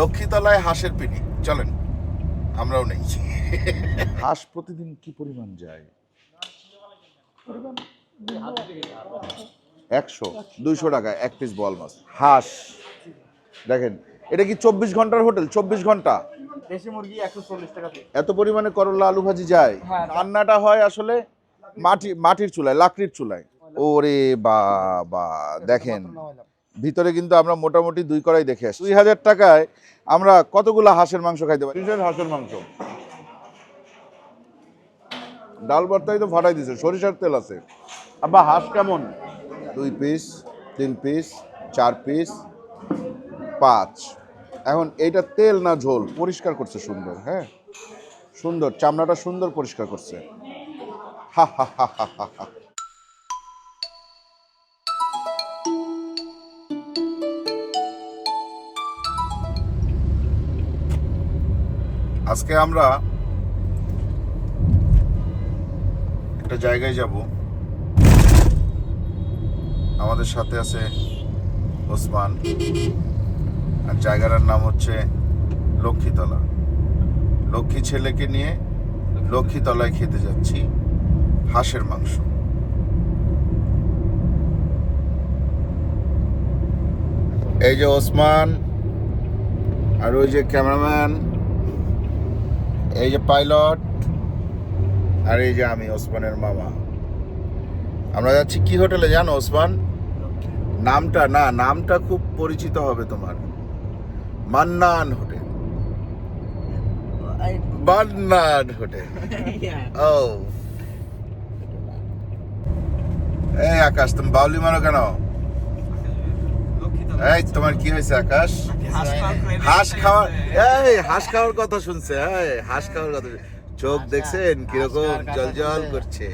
লক্ষ্মীতলায় হাঁসের পিনি চলেন আমরাও নেই। হাঁস প্রতিদিন কি পরিমাণ যায়? একশো দুইশো টাকা এক পিস বল মাছ। হাঁস দেখেন এটা কি চব্বিশ ঘণ্টার হোটেল? চব্বিশ ঘণ্টা? দেশি মুরগি একশো চল্লিশ টাকা এত পরিমাণে করলা আলু ভাজি যায়? হ্যাঁ। রান্নাটা হয় আসলে মাটি মাটির চুলায় লাকড়ির চুলায়। ওরে বাবা দেখেন। ভিতরে কিন্তু আমরা মোটামুটি দুই কড়াই দেখে আসি দুই হাজার টাকায় আমরা কতগুলো হাঁসের মাংস খাইতে পারি? হাঁসের মাংস। ডাল ভর্তাই তো ফাটাই দিছে সরিষার তেল আছে। আবার হাঁস কেমন? দুই পিস তিন পিস চার পিস পাঁচ। এখন এইটা তেল না ঝোল? পরিষ্কার করছে সুন্দর হ্যাঁ? সুন্দর চামড়াটা সুন্দর পরিষ্কার করছে। হা হা হা হা হা। আজকে আমরা একটা জায়গায় যাব। আমাদের সাথে আছে ওসমান। আর জায়গাটার নাম হচ্ছে লক্ষ্মীতলা। লক্ষ্মী ছেলেকে নিয়ে লক্ষ্মীতলায় খেতে যাচ্ছি হাঁসের মাংস। এই যে ওসমান, আর ওই যে ক্যামেরাম্যান। এই যে পাইলট আর এই যে আমি ওসমানের মামা। আমরা যাচ্ছি কি হোটেলে জানো ওসমান? নামটা না নামটা খুব পরিচিত হবে তোমার। মান্নান হোটেল। মান্নান হোটেল। ও। এই আকাশ তুমি বাউলি মারো কেন? এই তোমার কি হয়েছে আকাশ? হাঁস খাওয়ার এই হাঁস খাওয়ার কথা শুনছে এই হাঁস খাওয়ার কথা চোখ দেখছেন কীরকম? জল জল করছে।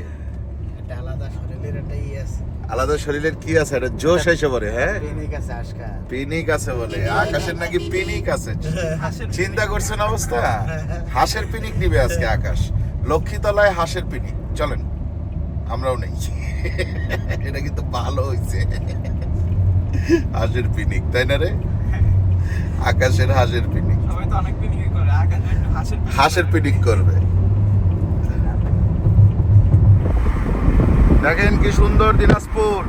আলাদা শরীরের কি আছে? এটা জোশ এসে বলে হ্যাঁ? পিনিক আছে বলে। আকাশের নাকি পিনিক আছে? চিন্তা করছেন অবস্থা? হাঁসের পিনিক দিবে আজকে আকাশ। লক্ষ্মীতলায় হাঁসের পিনিক। চলেন আমরাও নেই। এটা কিন্তু ভালো হয়েছে। হাঁসের পিনিক তাই না রে? আকাশের হাঁসের পিনিক। হাঁসের পিনিক করবে। দেখেন কি সুন্দর দিনাজপুর।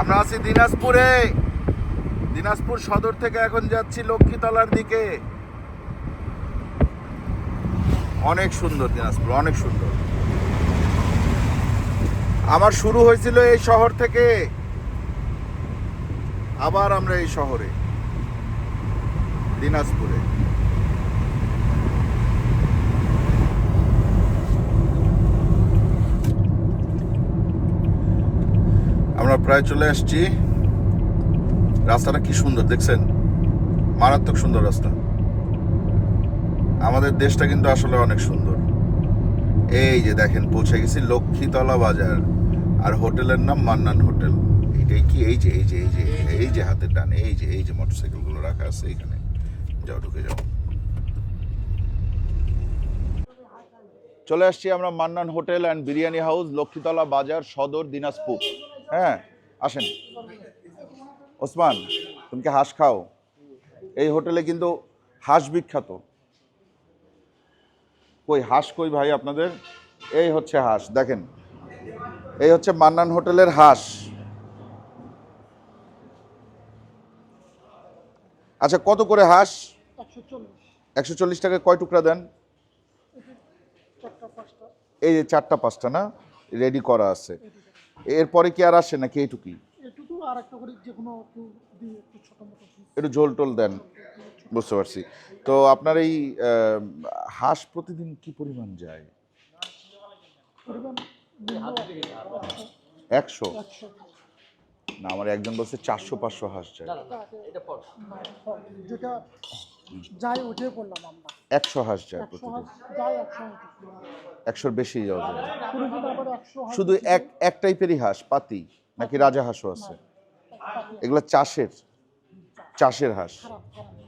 আমরা আছি দিনাজপুরে। দিনাজপুর সদর থেকে এখন যাচ্ছি লক্ষ্মীতলার দিকে। অনেক সুন্দর দিনাজপুর অনেক সুন্দর। আমার শুরু হয়েছিল এই শহর থেকে। আবার আমরা এই শহরে, দিনাজপুরে। আমরা প্রায় চলে আসছি। রাস্তাটা কি সুন্দর, দেখছেন? মারাত্মক সুন্দর রাস্তা। আমাদের দেশটা কিন্তু আসলে অনেক সুন্দর। এই যে দেখেন, পৌঁছে গেছি লক্ষ্মীতলা বাজার। আর হোটেলের নাম মান্নান হোটেল। এটাই কি? এই যে এই যে এই যে এই যে হাতের ডানে, এই যে এই যে মোটরসাইকেলগুলো রাখা আছে এইখানে যাও, ঢুকে যাও। চলে আসছি আমরা Mannan hotel and biryani house, Lakshmitala Bazar, Sadar, Dinajpur. হ্যাঁ আসেন। ওসমান, তুমি কি হাঁস খাও? এই হোটেলে কিন্তু হাঁস বিখ্যাত। কই, হাঁস কই ভাই আপনাদের? এই হচ্ছে হাঁস, দেখেন। এই হচ্ছে মান্নান হোটেলের হাঁস। আচ্ছা কত করে হাঁস? একশো চল্লিশ। টাকায় কয় টুকরা দেন? এই যে চারটা পাঁচটা না? রেডি করা আছে। এরপরে কি আর আসে নাকি এইটুকুই? একটা ঝোল টোল দেন। বুঝতে পারছি। তো আপনার এই হাঁস প্রতিদিন কি পরিমাণ যায়? একশো। না আমার একজন বলছে চারশো পাঁচশো হাঁস যায় যেটা যাই ওটাই বললাম আমরা। একশো হাঁস যায় প্রতিদিন। একশোর বেশি যাওয়া যায় শুধু এক এক টাইপেরই হাঁস পাতি নাকি রাজা হাঁসও আছে? এগুলো চাষের চাষের হাঁস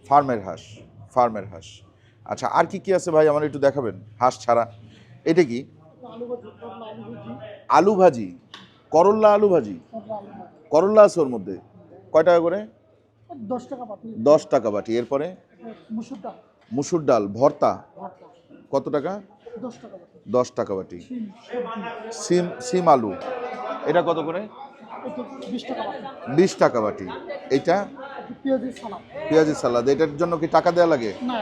ফার্মের হাঁস ফার্মের হাঁস। আচ্ছা আর কি কি আছে ভাই আমার একটু দেখাবেন? হাঁস ছাড়া। এটা কি? আলু ভাজি। করলা আলু ভাজি করল্লা আলু ভাজি। করল্লা আছে ওর মধ্যে। কয় টাকা করে? দশ টাকা পাতি দশ টাকা বাটি। এরপরে? মুসুর ডাল। মুসুর ডাল ভর্তা। কত টাকা? দশ টাকা বাটি। সিম। সিম আলু। এটা কত করে? বিশ টাকা বাটি। সালাদ। পেঁয়াজি সালাদ। এটার জন্য কি টাকা দেওয়া লাগে? এটা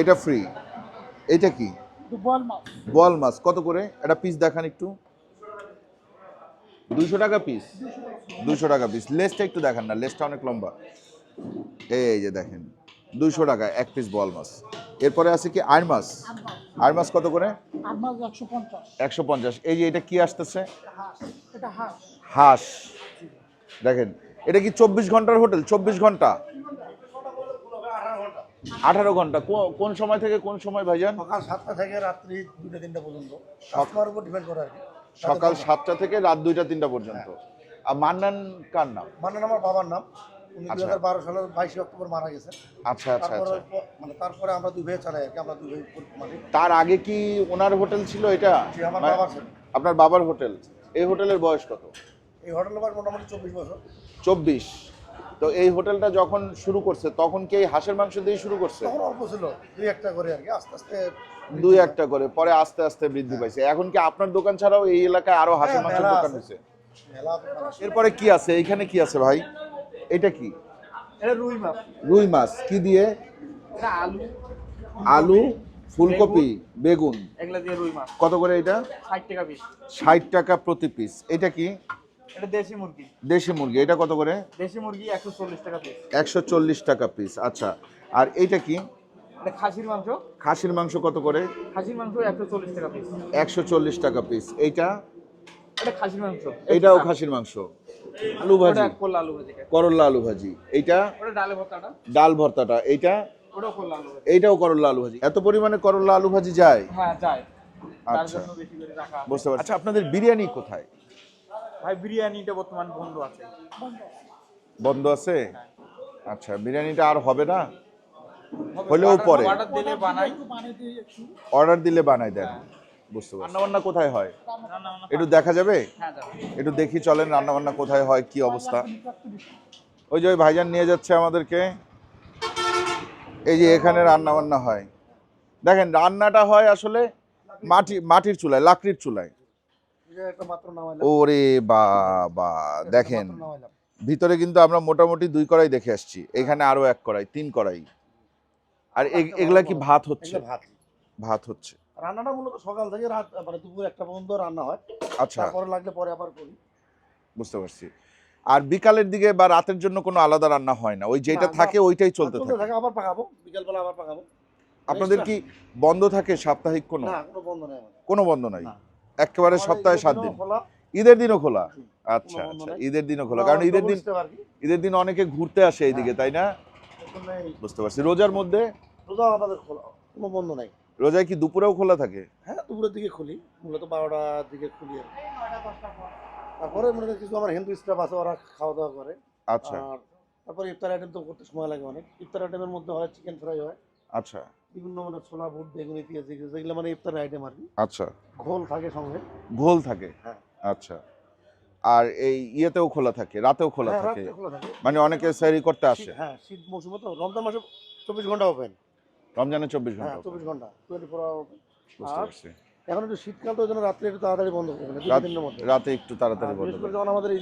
এটা ফ্রি এটা কি? বয়েল মাছ। কত করে? এটা পিস দেখান একটু। দুইশো টাকা পিস দুইশো টাকা পিস লেসটা একটু দেখেন না লেসটা অনেক লম্বা। এই যে দেখেন দুইশো টাকা এক পিস বল মাছ। এরপরে আছে কি আড় মাছ? আর মাছ আড় মাছ কত করে একশো পঞ্চাশ। এই যে এটা কি আসতেছে? হাঁস এটা হাঁস। হাঁস। দেখেন এটা কি চব্বিশ ঘণ্টার হোটেল? চব্বিশ ঘণ্টা? আঠারো ঘণ্টা। কো- কোন সময় থেকে কোন সময় ভাইজান? সকাল সাতটা থেকে রাত্রি দুটো তিনটা পর্যন্ত। ডিপেন্ড করে আর কি। সকাল সাতটা থেকে রাত দুইটা তিনটা পর্যন্ত। আর মান্নান কার নাম? মান্নান আমার বাবার নাম। উনি দুই আচ্ছা। হাজার বারো সালের বাইশে অক্টোবর মারা গেছেন। আচ্ছা আচ্ছা আচ্ছা। মানে তারপরে আমরা দুই ভাই চালাই আর কি আমরা দুই ভাই তার আগে কি ওনার হোটেল ছিল এটা? আমার মানে- বাবার আপনার বাবার হোটেল। এই হোটেলের বয়স কত? এই হোটেলের বয়স মোটামুটি চব্বিশ বছর। চব্বিশ। তো এই হোটেলটা যখন শুরু করছে তখন কি এই হাঁসের মাংস দিয়ে শুরু করছে? তখন অল্প ছিল দুই একটা করে আর কি আস্তে আস্তে দুই একটা করে পরে আস্তে আস্তে বৃদ্ধি পাইছে। এখন কি আপনার দোকান ছাড়াও এই এলাকায় আরও হাঁসের হ্যাঁ, মাংসের দোকান। হয়েছে। এরপরে কি আছে? এইখানে কি আছে ভাই? এটা কি? এটা রুই মাছ। রুই মাছ। কি দিয়ে? এটা আলু। আলু ফুলকপি বেগুন। এগুলা দিয়ে রুই মাছ। কত করে এটা? ষাট টাকা পিস। ষাট টাকা প্রতি পিস। এটা কি? এটা দেশি মুরগি। দেশি মুরগি এটা কত করে? দেশি মুরগি টাকা পিস টাকা পিস আচ্ছা। আর এইটা কি? এটা খাসির মাংস। খাসির মাংস কত করে? খাসির মাংস একশো চল্লিশ টাকা পিস টাকা পিস এইটা? এটা খাসির মাংস। এইটাও খাসির মাংস। আলু ভাজি। করলা আলু ভাজি। করল্লা আলু ভাজি। এইটা? ওটা ডালে ভর্তাটা। ডাল ভর্তাটা। এইটা? ওটাও করলা আলু ভাজি। এইটাও করল্লা আলু ভাজি। এত পরিমাণে করল্লা আলু ভাজি যায়? হ্যাঁ যায়। আচ্ছা। বুঝতে পারছি। আচ্ছা আপনাদের বিরিয়ানি কোথায়? ভাই বিরিয়ানিটা বর্তমান বন্ধ আছে। বন্ধ আছে। আচ্ছা বিরিয়ানিটা আর হবে না? হলেও পরে। অর্ডার দিলে বানাই। অর্ডার দিলে বানাই দেন। বুঝতে পারছি। রান্না বান্না কোথায় হয়? একটু দেখা যাবে? হ্যাঁ একটু দেখি চলেন রান্না বান্না কোথায় হয় কি অবস্থা। ওই যে ওই ভাইজান নিয়ে যাচ্ছে আমাদেরকে। এই যে এখানে রান্নাবান্না হয়। দেখেন রান্নাটা হয় আসলে মাটি মাটির চুলায় লাকড়ির চুলায়। ওরে বাবা দেখেন ভিতরে কিন্তু আমরা মোটামুটি দুই কড়াই দেখে আসছি এখানে আরও এক কড়াই তিন কড়াই। আর এ- এগুলা কি ভাত হচ্ছে? ভাত। ভাত হচ্ছে। রান্নাটা মূলত সকাল থেকে রাত মানে দুপুর একটা পর্যন্ত রান্না হয়। আচ্ছা। তারপরে লাগলে পরে আবার করি। বুঝতে পারছি। আর বিকালের দিকে বা রাতের জন্য কোনো আলাদা রান্না হয় না? ওই যেটা। থাকে ওইটাই চলতে থাকে। আবার পাকাবো বিকালবেলা আবার পাকাবো। আপনাদের কি বন্ধ থাকে সাপ্তাহিক কোনো? না কোনো বন্ধ নেই কোনো বন্ধ নাই। একেবারে সপ্তাহে সাত দিন। ঈদের দিনও খোলা। আচ্ছা আচ্ছা ঈদের দিনও খোলা। কারণ ঈদের দিন। ঈদের দিন অনেকে ঘুরতে আসে এইদিকে তাই না? বুঝতে পারছি। রোজার মধ্যে? রোজা আমাদের খোলা কোনো বন্ধ নাই। রোজায় কি দুপুরেও খোলা থাকে? হ্যাঁ দুপুরের দিকে খুলি। মূলত বারোটার দিকে খুলি আর তারপরে মনে কিছু আমার হিন্দু স্টাফ আছে ওরা খাওয়া দাওয়া করে। আচ্ছা। তারপরে ইফতার আইটেম তো করতে সময় লাগে অনেক। ইফতার আইটেমের মধ্যে হয় চিকেন ফ্রাই হয়। আচ্ছা। বিভিন্ন মানে ছোলা বুট বেগুনি পেঁয়াজ যেগুলো মানে ইফতার আইটেম আর কি। আচ্ছা। ঘোল থাকে সঙ্গে। ঘোল থাকে? হ্যাঁ। আচ্ছা। আর এই ইয়েতেও খোলা থাকে রাতেও খোলা হ্যাঁ, থাকে? মানে অনেকে সারি করতে আসে? হ্যাঁ শীত মৌসুমে তো। রমজান মাসে চব্বিশ ঘণ্টা ওপেন রমজানে চব্বিশ হ্যাঁ ঘণ্টা। চব্বিশ ঘণ্টা টোয়েন্টি ফোর আওয়ার ওপেন এখন একটু শীতকাল তো ওই জন্য রাত্রে একটু তাড়াতাড়ি বন্ধ করবে না দুই রাত- দিনের মধ্যে। রাতে একটু তাড়াতাড়ি বন্ধ বিশেষ করে করে। যখন আমাদের এই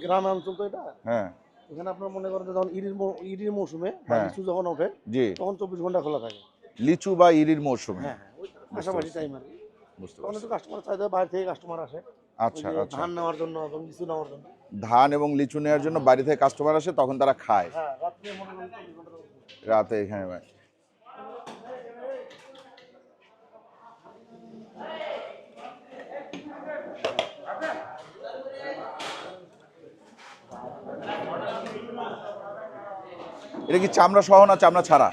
গ্রাম অঞ্চল তো এটা হ্যাঁ। এখানে আপনার মনে করেন যখন ইরির মৌ- ইরির মৌসুমে হ্যাঁ। যখন ওঠে তখন চব্বিশ ঘণ্টা খোলা থাকে। লিচু বা ইরির মৌসুমে। হ্যাঁ হ্যাঁ ওই পাশাপাশি টাইম আর বুঝতে পারছি। কাস্টমার চাহিদা বাইরে থেকে কাস্টমার আসে। আচ্ছা আচ্ছা। ধান নেওয়ার জন্য এবং লিচু নেওয়ার জন্য। ধান এবং লিচু নেওয়ার জন্য বাড়ি থেকে কাস্টমার আসে তখন তারা খায়। হ্যাঁ। রাতে এখানে এটা কি চামড়া সহ না চামড়া ছাড়া?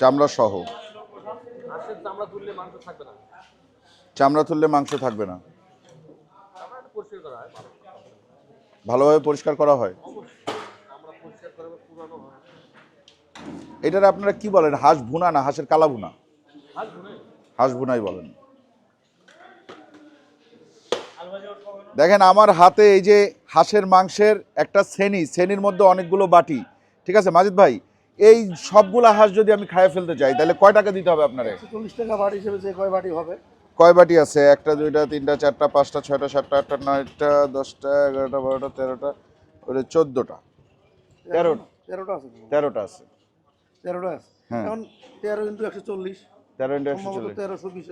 চামড়া সহ চামড়া তুললে মাংস থাকবে না। ভালোভাবে পরিষ্কার করা হয়? এটার আপনারা কি বলেন? হাঁস ভুনা না হাঁসের কালা ভুনা? হাঁস ভুনাই। বলেন। দেখেন আমার হাতে এই যে হাঁসের মাংসের একটা শ্রেণি শ্রেণির মধ্যে অনেকগুলো বাটি। ঠিক আছে মাজিদ ভাই? এই সবগুলো হাঁস যদি আমি খাইয়ে ফেলতে চাই তাহলে কয় টাকা দিতে হবে আপনারে? চল্লিশ টাকা বাটি হিসেবে যে কয় বাটি হবে? কয় বাটি আছে? একটা দুইটা তিনটা চারটা পাঁচটা ছয়টা সাতটা আটটা নয়টা দশটা এগারোটা বারোটা তেরোটা ওটা চোদ্দোটা। তেরোটা। তেরোটা আছে তেরোটা আছে। তেরোটা আছে। হ্যাঁ। এখন তেরো ইন্টু একশো চল্লিশ। তেরো ইন্টু একশো চল্লিশ। তেরোশো বিশ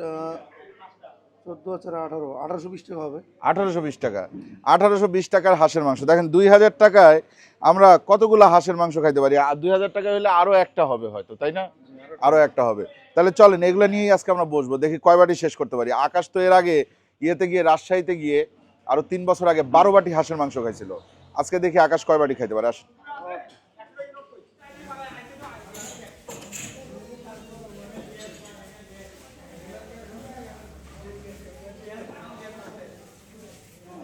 আঠারোশো হবে। আঠারোশো বিশ টাকা। আঠারোশো বিশ টাকার হাঁসের মাংস। দেখেন, দুই হাজার টাকায় আমরা হাঁসের মাংস খাইতে পারি? আর দুই হাজার হলে একটা হবে হয়তো, তাই না? একটা হবে। তাহলে চলেন, এগুলো নিয়েই আজকে আমরা বসবো। দেখি শেষ করতে পারি। আকাশ তো এর আগে ইয়েতে গিয়ে, রাজশাহীতে গিয়ে আরও তিন বছর আগে বারো বাটি হাঁসের মাংস খাইছিল। আজকে দেখি আকাশ কয় বাটি খাইতে পারে?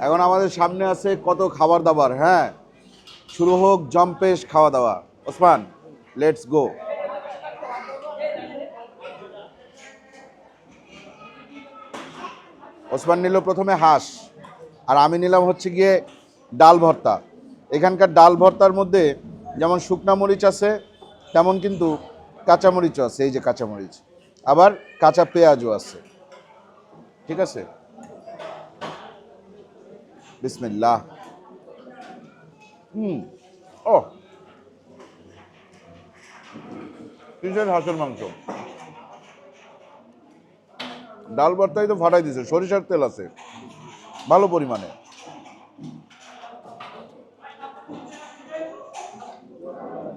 এখন আমাদের সামনে আছে কত খাবার দাবার হ্যাঁ? শুরু হোক জম্পেশ খাওয়া দাওয়া। ওসমান লেটস গো ওসমান নিল প্রথমে হাঁস, আর আমি নিলাম হচ্ছে গিয়ে ডাল ভর্তা। এখানকার ডাল ভর্তার মধ্যে যেমন শুকনা মরিচ আছে, তেমন কিন্তু কাঁচামরিচও আছে, এই যে কাঁচামরিচ আবার কাঁচা পেঁয়াজও আছে। ঠিক আছে? বিসমিল্লাহ হুম ও কিসের হাঁসের মাংস। ডাল ভর্তাই তো ফাটাই দিছে সরিষার তেল আছে ভালো পরিমাণে।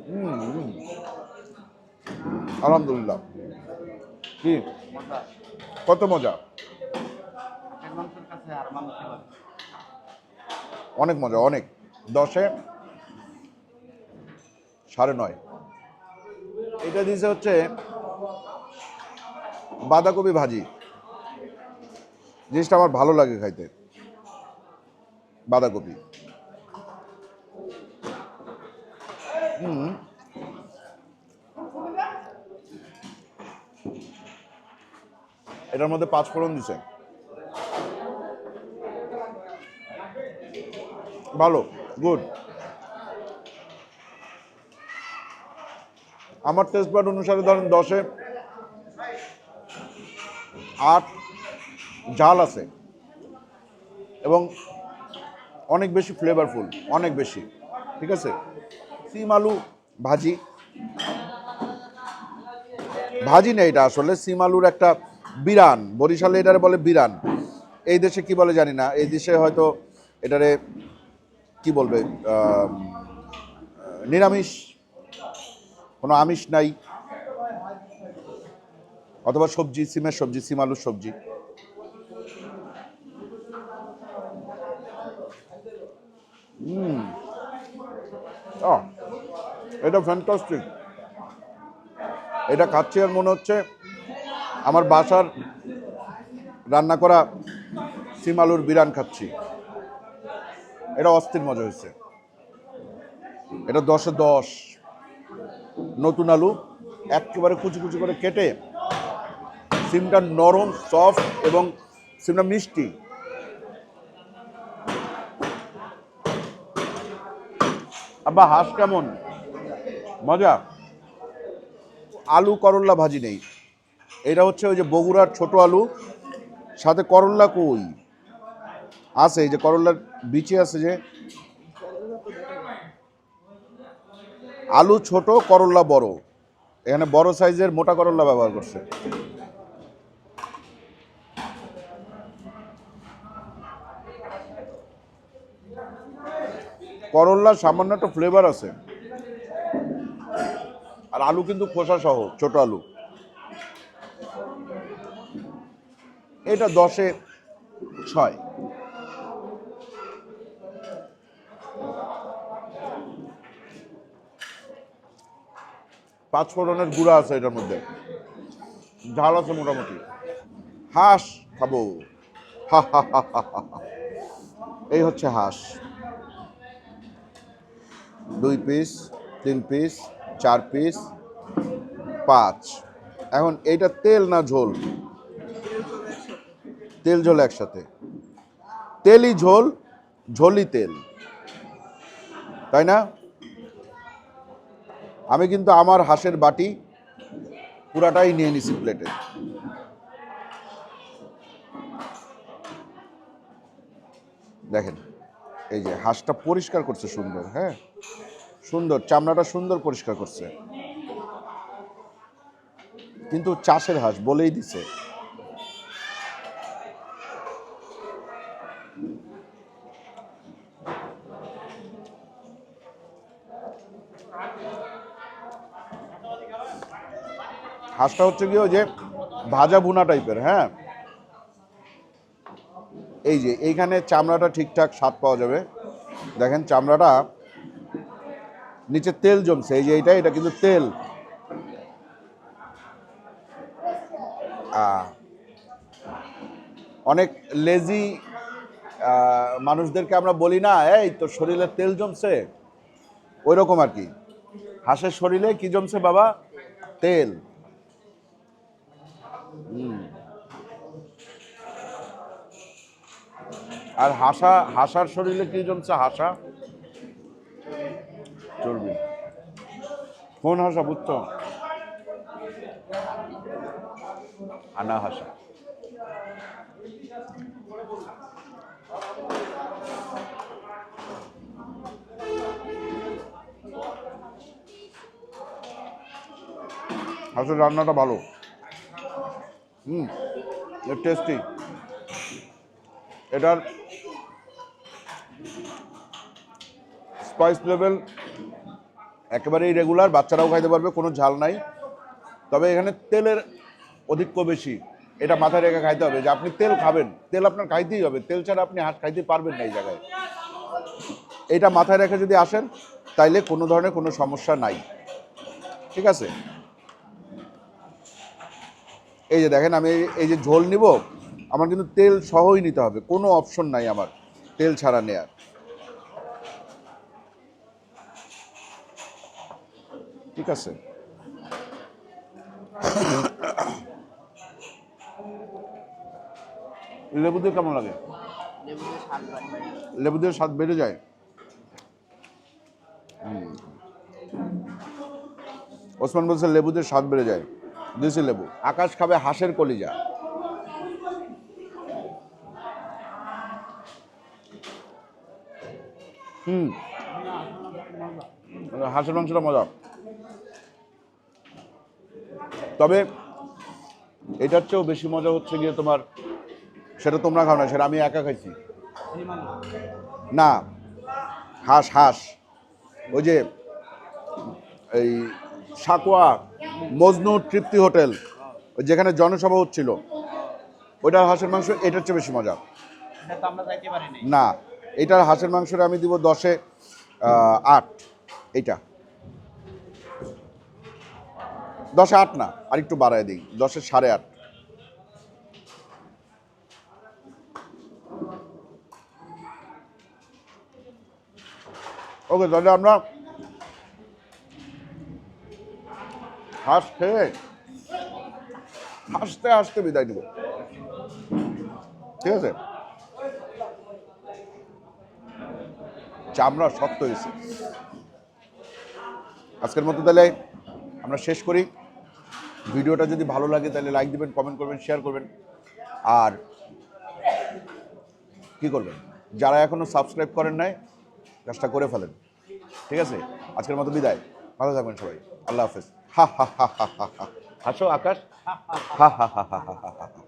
হুম, হুম। আলহামদুলিল্লাহ। কি? কত মজা? অনেক মজা, অনেক। দশে সাড়ে নয়। এটা দিয়েছে হচ্ছে বাঁধাকপি ভাজি। জিনিসটা আমার ভালো লাগে খাইতে। বাঁধাকপি। এটার মধ্যে পাঁচ ফোড়ন দিছে। ভালো গুড আমার টেস্ট বাড অনুসারে ধরেন দশে আট ঝাল আছে এবং অনেক বেশি ফ্লেভারফুল অনেক বেশি, ঠিক আছে? সিম আলু ভাজি। ভাজি না এটা আসলে, সিম আলুর একটা বিরান, বরিশালে এটারে বলে বিরান। এই দেশে কি বলে জানি না, এই দেশে হয়তো এটারে কি বলবে নিরামিষ, কোনো আমিষ নাই, অথবা সবজি, সিমের সবজি, সিম আলুর সবজি। হুম এটা ফ্যান্টাস্টিক এটা খাচ্ছি আর মনে হচ্ছে আমার বাসার রান্না করা সিম আলুর বিরান খাচ্ছি। এটা অস্থির মজা হয়েছে। এটা দশে দশ। নতুন আলু, একেবারে কুচি কুচি করে কেটে, সিমটা নরম সফট এবং সিমটা মিষ্টি। আব্বা, হাঁস কেমন? মজা? আলু করল্লা ভাজি নেই। এটা হচ্ছে ওই যে বগুড়ার ছোট আলু, সাথে করল্লা কই? আছে, এই যে করল্লার বিচি আছে যে, আলু ছোট করল্লা বড়। এখানে বড় সাইজের মোটা করল্লা ব্যবহার করছে। করল্লার সামান্য একটা ফ্লেভার আছে। আর আলু কিন্তু খোসা সহ, ছোট আলু। এটা দশে ছয়। পাঁচ ফোড়নের গুঁড়া আছে এটার মধ্যে। ঝাল আছে মোটামুটি। হাঁস খাব। এই হচ্ছে হাঁস। দুই পিস, তিন পিস, চার পিস, পাঁচ। এখন এইটা তেল না ঝোল? তেল ঝোল একসাথে। তেলই ঝোল, ঝোলই তেল। তাই না? আমি কিন্তু আমার হাঁসের বাটি পুরাটাই নিয়ে নিছি প্লেটে দেখেন, এই যে হাঁসটা পরিষ্কার করছে সুন্দর হ্যাঁ? সুন্দর, চামড়াটা সুন্দর পরিষ্কার করছে। কিন্তু চাষের হাঁস বলেই দিছে হাঁসটা হচ্ছে কি যে ভাজা ভুনা টাইপের হ্যাঁ? এই যে, এইখানে চামড়াটা ঠিকঠাক স্বাদ পাওয়া যাবে। দেখেন চামড়াটা নিচে তেল জমছে, এই যে এইটা, এটা কিন্তু তেল। অনেক লেজি মানুষদেরকে আমরা বলি না, এই, তোর শরীরে তেল জমছে? ওই রকম আর কি। হাঁসের শরীরে কি জমছে বাবা? তেল। আর হাসা, হাসার শরীরে কি জমছে হাসা? চর্বি। কোন হাসা বুঝছ? আনা হাসা। হাঁসের রান্নাটা ভালো। হুম টেস্টি এটার স্পাইস লেভেল একেবারেই রেগুলার বাচ্চারাও খাইতে পারবে, কোনো ঝাল নাই। তবে এখানে তেলের অধিক্য বেশি, এটা মাথায় রেখে খাইতে হবে। যে আপনি তেল খাবেন, তেল আপনার খাইতেই হবে, তেল ছাড়া আপনি হাঁস খাইতে পারবেন না এই জায়গায়। এটা মাথায় রেখে যদি আসেন, তাইলে কোনো ধরনের কোনো সমস্যা নাই। ঠিক আছে? এই যে দেখেন, আমি এই- যে ঝোল নিব, আমার কিন্তু তেল সহই নিতে হবে, কোনো অপশন নাই আমার, তেল ছাড়া নেয়ার। ঠিক আছে? লেবু দিয়ে কেমন লাগে? লেবু দিয়ে স্বাদ বেড়ে যায়? ওসমান বলছে লেবু দিয়ে স্বাদ বেড়ে যায়। দিয়েছি লেবু। আকাশ খাবে হাঁসের কলিজা। হুম। হাঁসের মাংসটা মজা। তবে এটার চেয়েও বেশি মজা হচ্ছে গিয়ে তোমার, সেটা তোমরা খাও না, সেটা আমি একা খাইছি। না, হাঁস হাঁস। ওই যে, এই সাকুয়া মজনু তৃপ্তি হোটেল যেখানে জনসভা হচ্ছিল। ওইটার হাঁসের মাংস এটার চেয়ে বেশি মজা। না এটার হাঁসের মাংসটা আমি দিব দশে আট এইটা। দশে আট না আর একটু বাড়ায় দিই। দশে সাড়ে আট। ওকে তাহলে আমরা হাঁস খেয়ে হাসতে হাসতে বিদায় নিব। ঠিক আছে? চামড়া শক্ত হয়েছে। আজকের মতো তাহলে আমরা শেষ করি। ভিডিওটা যদি ভালো লাগে তাহলে লাইক দিবেন কমেন্ট করবেন শেয়ার করবেন। আর কি করবেন? যারা এখনও সাবস্ক্রাইব করেন নাই, কাজটা করে ফেলেন। ঠিক আছে? আজকের মতো বিদায়। ভালো থাকবেন সবাই। আল্লাহ হাফেজ। হা হা হা হা হা হা হাসো আকাশ হা হা হা হা হা হা